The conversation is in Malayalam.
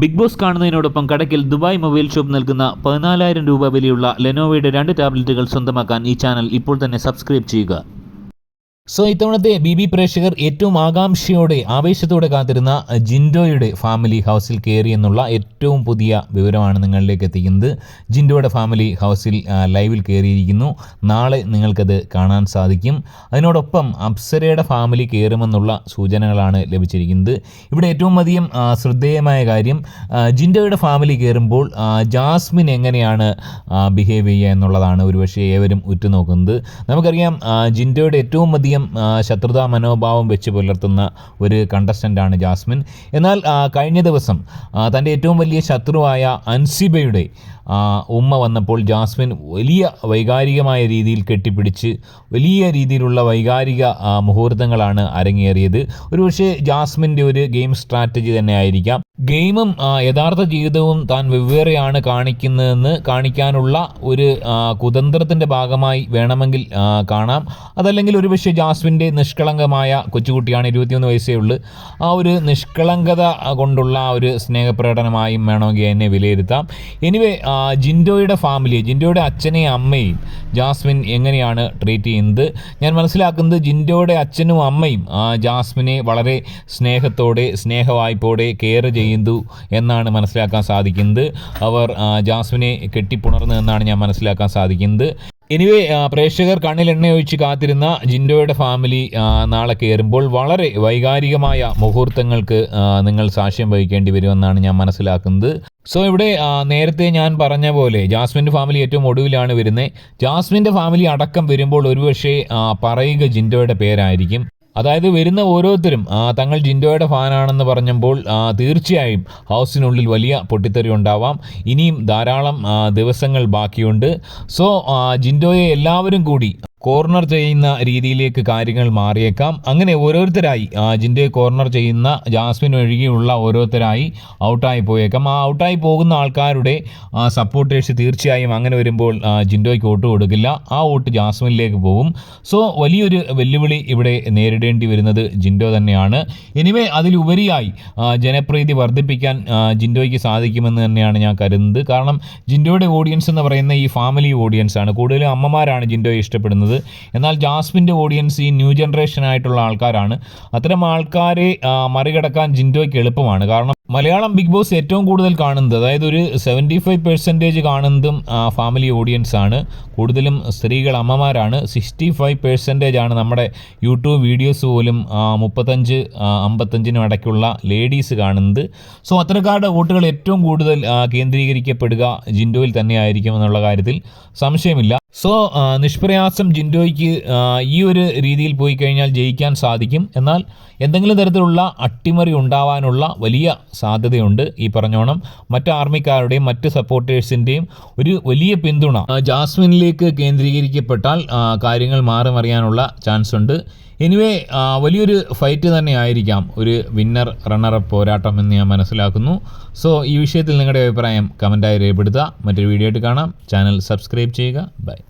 ബിഗ് ബോസ് കാണുന്നതിനോടൊപ്പം കടക്കിൽ ദുബായ് മൊബൈൽ ഷോപ്പ് നൽകുന്ന പതിനാലായിരം രൂപ വിലയുള്ള ലെനോവയുടെ രണ്ട് ടാബ്ലറ്റുകൾ സ്വന്തമാക്കാൻ ഈ ചാനൽ ഇപ്പോൾ തന്നെ സബ്സ്ക്രൈബ് ചെയ്യുക. സോ ഇത്തവണത്തെ ബി ബി പ്രേക്ഷകർ ഏറ്റവും ആകാംക്ഷയോടെ ആവേശത്തോടെ കാത്തിരുന്ന ജിൻഡോയുടെ ഫാമിലി ഹൗസിൽ കയറി എന്നുള്ള ഏറ്റവും പുതിയ വിവരമാണ് നിങ്ങളിലേക്ക് എത്തിക്കുന്നത്. ജിൻഡോയുടെ ഫാമിലി ഹൗസിൽ ലൈവിൽ കയറിയിരിക്കുന്നു. നാളെ നിങ്ങൾക്കത് കാണാൻ സാധിക്കും. അതിനോടൊപ്പം അപ്സരയുടെ ഫാമിലി കയറുമെന്നുള്ള സൂചനകളാണ് ലഭിച്ചിരിക്കുന്നത്. ഇവിടെ ഏറ്റവും അധികം ശ്രദ്ധേയമായ കാര്യം ജിൻഡോയുടെ ഫാമിലി കയറുമ്പോൾ ജാസ്മിൻ എങ്ങനെയാണ് ബിഹേവ് ചെയ്യുക എന്നുള്ളതാണ് ഒരുപക്ഷെ ഏവരും ഉറ്റുനോക്കുന്നത്. നമുക്കറിയാം ജിൻഡോയുടെ ഏറ്റവും അധികം ആ, ശത്രുതാ മനോഭാവം വെച്ച് പുലർത്തുന്ന ഒരു കണ്ടസ്റ്റന്റാണ് ജാസ്മിൻ. എന്നാൽ കഴിഞ്ഞ ദിവസം തന്റെ ഏറ്റവും വലിയ ശത്രുവായ അൻസിബയുടെ ഉമ്മ വന്നപ്പോൾ ജാസ്മിൻ വലിയ വൈകാരികമായ രീതിയിൽ കെട്ടിപ്പിടിച്ച് വലിയ രീതിയിലുള്ള വൈകാരിക മുഹൂർത്തങ്ങളാണ് അരങ്ങേറിയത്. ഒരുപക്ഷെ ജാസ്മിന്റെ ഒരു ഗെയിം സ്ട്രാറ്റജി തന്നെ ആയിരിക്കാം. ഗെയിമും യഥാർത്ഥ ജീവിതവും താൻ വെവ്വേറെയാണ് കാണിക്കുന്നതെന്ന് കാണിക്കാനുള്ള ഒരു കുതന്ത്രത്തിന്റെ ഭാഗമായി വേണമെങ്കിൽ കാണാം. അതല്ലെങ്കിൽ ഒരുപക്ഷെ ജാസ്മിന്റെ നിഷ്കളങ്കമായ കൊച്ചുകുട്ടിയാണ് ഇരുപത്തിയൊന്ന് വയസ്സേ ഉള്ളൂ. ആ ഒരു നിഷ്കളങ്കത കൊണ്ടുള്ള ഒരു സ്നേഹപ്രകടനമായും വേണമെങ്കിൽ എന്നെ വിലയിരുത്താം. എനിവേ ജിൻഡോയുടെ ഫാമിലി ജിൻഡോയുടെ അച്ഛനെയും അമ്മയും ജാസ്മിൻ എങ്ങനെയാണ് ട്രീറ്റ് ചെയ്യുന്നത്? ഞാൻ മനസ്സിലാക്കുന്നത് ജിൻഡോയുടെ അച്ഛനും അമ്മയും ജാസ്മിനെ വളരെ സ്നേഹത്തോടെ സ്നേഹവായ്പോടെ കെയർ ചെയ്യുന്നു എന്നാണ് മനസ്സിലാക്കാൻ സാധിക്കുന്നത്. അവർ ജാസ്മിനെ കെട്ടിപ്പുണർന്നു എന്നാണ് ഞാൻ മനസ്സിലാക്കാൻ സാധിക്കുന്നത്. എനിവേ പ്രേക്ഷകർ കണ്ണിൽ എണ്ണയൊഴിച്ച് കാത്തിരുന്ന ജിൻഡോയുടെ ഫാമിലി നാളെ കയറുമ്പോൾ വളരെ വൈകാരികമായ മുഹൂർത്തങ്ങൾക്ക് നിങ്ങൾ സാക്ഷ്യം വഹിക്കേണ്ടി വരുമെന്നാണ് ഞാൻ മനസ്സിലാക്കുന്നത്. സോ ഇവിടെ നേരത്തെ ഞാൻ പറഞ്ഞ പോലെ ജാസ്മിന്റെ ഫാമിലി ഏറ്റവും ഒടുവിലാണ് വരുന്നത്. ജാസ്മിന്റെ ഫാമിലി അടക്കം വരുമ്പോൾ ഒരുപക്ഷെ പറയുക ജിൻഡോയുടെ പേരായിരിക്കും. അതായത് വരുന്ന ഓരോരുത്തരും തങ്ങൾ ജിൻഡോയുടെ ഫാനാണെന്ന് പറഞ്ഞപ്പോൾ തീർച്ചയായും ഹൗസിനുള്ളിൽ വലിയ പൊട്ടിത്തെറി ഉണ്ടാവാം. ഇനിയും ധാരാളം ദിവസങ്ങൾ ബാക്കിയുണ്ട്. സോ ജിൻഡോയെ എല്ലാവരും കൂടി കോർണർ ചെയ്യുന്ന രീതിയിലേക്ക് കാര്യങ്ങൾ മാറിയേക്കാം. അങ്ങനെ ഓരോരുത്തരായി അജിന്റെ കോർണർ ചെയ്യുന്ന ജാസ്മിൻ ഒഴികെയുള്ള ഓരോരുത്തരായി ഔട്ടായി പോയേക്കാം. ആ ഔട്ടായി പോകുന്ന ആൾക്കാരുടെ സപ്പോർട്ടേഴ്സ് തീർച്ചയായും അങ്ങനെ വരുമ്പോൾ ജിൻഡോയ്ക്ക് വോട്ട് കൊടുക്കില്ല. ആ വോട്ട് ജാസ്മിനിലേക്ക് പോകും. സോ വലിയൊരു വെല്ലുവിളി ഇവിടെ നേരിടേണ്ടി വരുന്നത് ജിൻഡോ തന്നെയാണ്. ഇനിമേ അതിലുപരിയായി ജനപ്രീതി വർദ്ധിപ്പിക്കാൻ ജിൻഡോയ്ക്ക് സാധിക്കുമെന്ന് തന്നെയാണ് ഞാൻ കരുതുന്നത്. കാരണം ജിൻഡോയുടെ ഓഡിയൻസ് എന്ന് പറയുന്ന ഈ ഫാമിലി ഓഡിയൻസ് ആണ്. കൂടുതലും അമ്മമാരാണ് ജിൻഡോയെ ഇഷ്ടപ്പെടുന്നത്. എന്നാൽ ജാസ്മിന്റെ ഓഡിയൻസ് ഈ ന്യൂ ജനറേഷൻ ആയിട്ടുള്ള ആൾക്കാരാണ്. അത്തരം ആൾക്കാരെ മറികടക്കാൻ ജിൻഡോയ്ക്ക് എളുപ്പമാണ്. കാരണം മലയാളം ബിഗ് ബോസ് ഏറ്റവും കൂടുതൽ കാണുന്നത് അതായത് ഒരു സെവന്റി ഫൈവ് പെർസെന്റേജ് കാണുന്നതും ഫാമിലി ഓഡിയൻസ് ആണ്. കൂടുതലും സ്ത്രീകൾ അമ്മമാരാണ്. സിക്സ്റ്റി ഫൈവ് പെർസെന്റേജ് ആണ് നമ്മുടെ യൂട്യൂബ് വീഡിയോസ് പോലും മുപ്പത്തഞ്ച് അമ്പത്തഞ്ചിനും ഇടയ്ക്കുള്ള ലേഡീസ് കാണുന്നത്. സോ അത്തരക്കാരുടെ വോട്ടുകൾ ഏറ്റവും കൂടുതൽ കേന്ദ്രീകരിക്കപ്പെടുക ജിൻഡോയിൽ തന്നെയായിരിക്കും എന്നുള്ള കാര്യത്തിൽ സംശയമില്ല. സോ നിഷ്പ്രയാസം ജിൻഡോയ്ക്ക് ഈ ഒരു രീതിയിൽ പോയി കഴിഞ്ഞാൽ ജയിക്കാൻ സാധിക്കും. എന്നാൽ എന്തെങ്കിലും തരത്തിലുള്ള അട്ടിമറി ഉണ്ടാവാനുള്ള വലിയ സാധ്യതയുണ്ട് ഈ പറഞ്ഞോണം. മറ്റ് ആർമിക്കാരുടെയും മറ്റ് സപ്പോർട്ടേഴ്സിന്റെയും ഒരു വലിയ പിന്തുണ. ജാസ്മിനിലേക്ക് കേന്ദ്രീകരിക്കപ്പെട്ടാൽ കാര്യങ്ങൾ മാറി മറിയാനുള്ള ചാൻസ് ഉണ്ട് എനിവേ വലിയൊരു ഫൈറ്റ് തന്നെ ആയിരിക്കാം. ഒരു വിന്നർ റണ്ണറപ്പ് പോരാട്ടം എന്ന് ഞാൻ മനസ്സിലാക്കുന്നു. സോ ഈ വിഷയത്തിൽ നിങ്ങളുടെ അഭിപ്രായം കമന്റായി രേഖപ്പെടുത്തുക. മറ്റൊരു വീഡിയോ ആയിട്ട് കാണാം. ചാനൽ സബ്സ്ക്രൈബ് ചെയ്യുക. ബൈ.